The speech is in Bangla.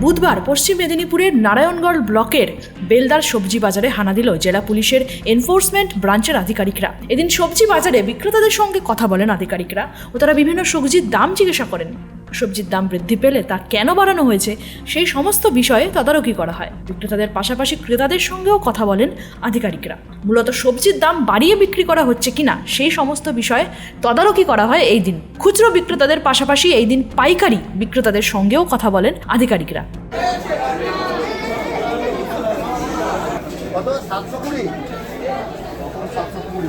বুধবার পশ্চিম মেদিনীপুরের নারায়ণগড় ব্লকের বেলদার সবজি বাজারে হানা দিল জেলা পুলিশের এনফোর্সমেন্ট ব্রাঞ্চের আধিকারিকরা। এদিন সবজি বাজারে বিক্রেতাদের সঙ্গে কথা বলেন আধিকারিকরা ও তারা বিভিন্ন সবজির দাম জিজ্ঞাসা করেন। সবজির দাম বৃদ্ধি পেলে তা কেন বাড়ানো হয়েছে, সেই সমস্ত বিষয়ে তদারকি করা হয়। বিক্রেতাদের পাশাপাশি ক্রেতাদের সঙ্গেও কথা বলেন আধিকারিকরা। মূলত সবজির দাম বাড়িয়ে বিক্রি করা হচ্ছে কিনা, সেই সমস্ত বিষয়ে তদারকি করা হয় এই দিন। খুচরো বিক্রেতাদের পাশাপাশি এই দিন পাইকারি বিক্রেতাদের সঙ্গেও কথা বলেন আধিকারিকরা। কত? সাতশো কুড়ি? সাতশো কুড়ি।